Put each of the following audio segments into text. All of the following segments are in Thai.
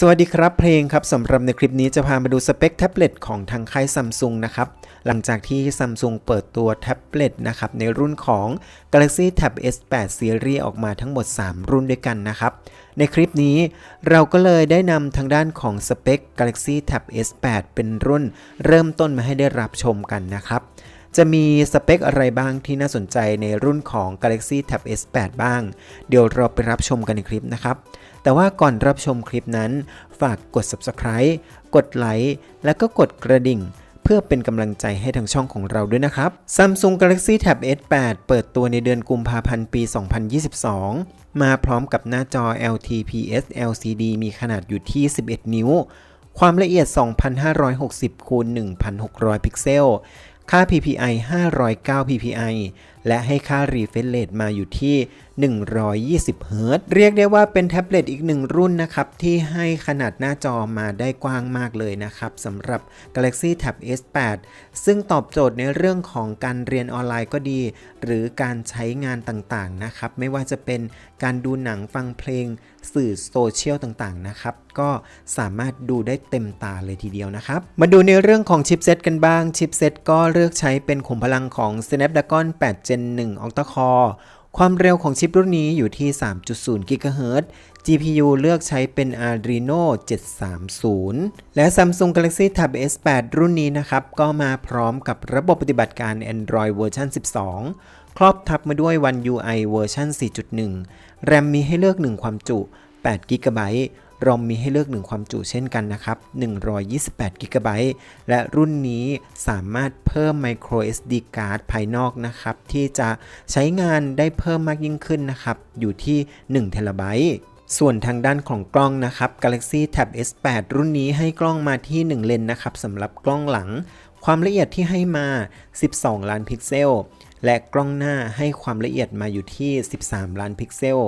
สวัสดีครับเพลงครับสำหรับในคลิปนี้จะพามาดูสเปคแท็บเล็ตของทางค่ายซัมซุงนะครับหลังจากที่ซัมซุงเปิดตัวแท็บเล็ตนะครับในรุ่นของ Galaxy Tab S8 Series ออกมาทั้งหมด 3 รุ่นด้วยกันนะครับในคลิปนี้เราก็เลยได้นำทางด้านของสเปค Galaxy Tab S8 เป็นรุ่นเริ่มต้นมาให้ได้รับชมกันนะครับ จะมีสเปคอะไรบ้างที่น่าสนใจในรุ่นของ Galaxy Tab S8 บ้าง เดี๋ยวเราไปรับชมกันในคลิปนะครับ แต่ว่าก่อนรับชมคลิปนั้น ฝากกด subscribe กดไลค์และก็กดกระดิ่งเพื่อเป็นกำลังใจให้ทางช่องของเราด้วยนะครับ Samsung Galaxy Tab S8 เปิดตัวในเดือนกุมภาพันธ์ปี 2022 มาพร้อมกับหน้าจอ LTPS LCD มีขนาดอยู่ที่ 11 นิ้ว ความละเอียด 2560คูณ1600 พิกเซล ค่า PPI 509 PPI และให้ค่า refresh rate มาอยู่ที่ 120เฮิรตเรียกได้ว่าเป็นแท็บเล็ตอีกหนึ่งรุ่นนะครับ ที่ให้ขนาดหน้าจอมาได้กว้างมากเลยนะครับสำหรับ Galaxy Tab S8 ซึ่งตอบโจทย์ในเรื่องของการเรียนออนไลน์ก็ดี หรือการใช้งานต่างๆนะครับ ไม่ว่าจะเป็นการดูหนังฟังเพลงสื่อโซเชียลต่างๆนะครับ ก็สามารถดูได้เต็มตาเลยทีเดียวนะครับ มาดูในเรื่องของชิปเซตกันบ้างชิปเซตก็เลือกใช้เป็นขุมพลังของ Snapdragon 8 Gen 1 Octa Core ความเร็วของชิปรุ่นนี้อยู่ที่ 3.0 GHz GPU เลือกใช้เป็น Adreno 730 และ Samsung Galaxy Tab S8 รุ่นนี้นะครับ ก็มาพร้อมกับระบบปฏิบัติการ Android เวอร์ชัน12 ครอบทับมาด้วย One UI เวอร์ชัน4.1 แรมมีให้เลือก 1 ความจุ8 GB รอมมีให้เลือก 1 ความจุเช่นกันนะครับ 128 g b และรุ่นนี้สามารถเพิ่ม micro SD card ภายนอกนะครับ ที่จะใช้งานได้เพิ่มมากยิ่งขึ้นนะครับ อยู่ที่1 t b ส่วนทางด้านของกล้องนะครับ Galaxy Tab S8 รุ่นนี้ให้กล้องมาที่ 1 เลนนะครับสำหรับกล้องหลัง ความละเอียดที่ให้มา 12 ล้านพิกเซล และกล้องหน้าให้ความละเอียดมาอยู่ที่ 13 ล้านพิกเซล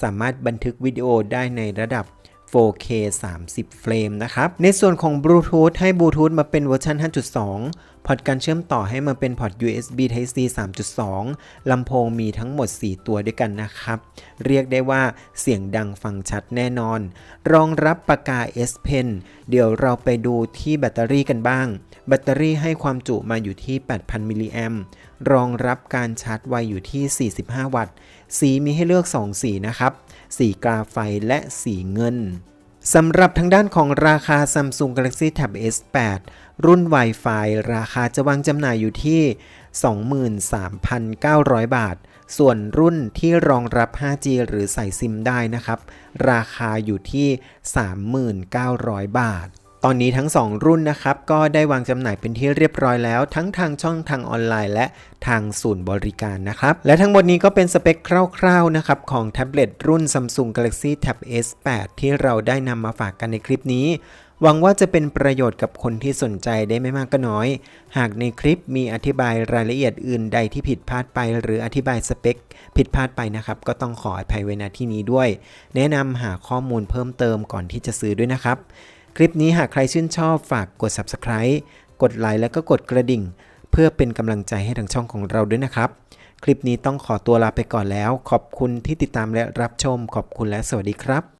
สามารถบันทึกวิดีโอได้ในระดับ 4K 30 เฟรมนะครับ ในส่วนของบลูทูธให้บลูทูธมาเป็นเวอร์ชัน5.2พอร์ตการเชื่อมต่อให้มาเป็นพอร์ต USB Type C 3.2 ลำโพงมีทั้งหมด 4 ตัวด้วยกันนะครับ เรียกได้ว่าเสียงดังฟังชัดแน่นอน รองรับปากกา S Pen เดี๋ยวเราไปดูที่แบตเตอรี่กันบ้าง แบตเตอรี่ให้ความจุมาอยู่ที่ 8,000 มิลลิแอมรองรับการชาร์จไวอยู่ที่ 45 วัตต์ สีมีให้เลือก 2 สีนะครับ สีกราไฟและสีเงิน สำหรับทางด้านของราคา Samsung Galaxy Tab S8 รุ่น Wi-Fi ราคาจะวางจำหน่ายอยู่ที่ 23,900 บาท ส่วนรุ่นที่รองรับ 5G หรือใส่ซิมได้นะครับ ราคาอยู่ที่ 3,900 บาท ตอนนี้ทั้ง 2 รุ่นนะครับ ก็ได้วางจำหน่ายเป็นที่เรียบร้อยแล้ว ทั้งทางช่องทางออนไลน์และทางศูนย์บริการนะครับ และทั้งหมดนี้ก็เป็นสเปคคร่าวๆนะครับ ของแท็บเล็ตรุ่น Samsung Galaxy Tab S8 ที่เราได้นำมาฝากกันในคลิปนี้ หวังว่าจะเป็นประโยชน์กับคนที่สนใจได้ไม่มากก็น้อย หากในคลิปมีอธิบายรายละเอียดอื่นใดที่ผิดพลาดไป หรืออธิบายสเปค ผิดพลาดไปนะครับ ก็ต้องขออภัยไว้ณที่นี้ด้วย แนะนำหาข้อมูลเพิ่มเติมก่อนที่จะซื้อด้วยนะครับ คลิปนี้หากใครชื่นชอบฝากกด subscribe กดไลค์แล้วก็กดกระดิ่ง เพื่อเป็นกำลังใจให้ทางช่องของเราด้วยนะครับ คลิปนี้ต้องขอตัวลาไปก่อนแล้ว ขอบคุณที่ติดตามและรับชม ขอบคุณและสวัสดีครับ